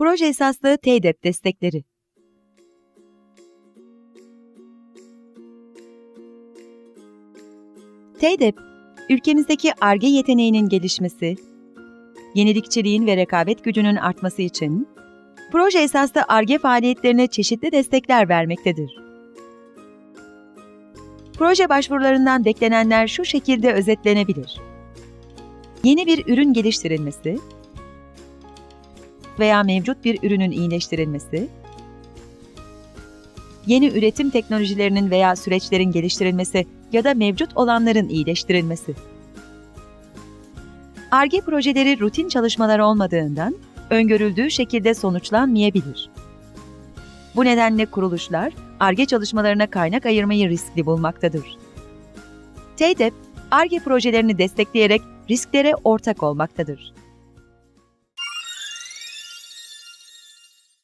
Proje esaslı TEDEP destekleri. TEDEP, ülkemizdeki ARGE yeteneğinin gelişmesi, yenilikçiliğin ve rekabet gücünün artması için proje esaslı ARGE faaliyetlerine çeşitli destekler vermektedir. Proje başvurularından beklenenler şu şekilde özetlenebilir. Yeni bir ürün geliştirilmesi veya mevcut bir ürünün iyileştirilmesi, yeni üretim teknolojilerinin veya süreçlerin geliştirilmesi ya da mevcut olanların iyileştirilmesi. ARGE projeleri rutin çalışmalar olmadığından öngörüldüğü şekilde sonuçlanmayabilir. Bu nedenle kuruluşlar ARGE çalışmalarına kaynak ayırmayı riskli bulmaktadır. TEDEP, ARGE projelerini destekleyerek risklere ortak olmaktadır.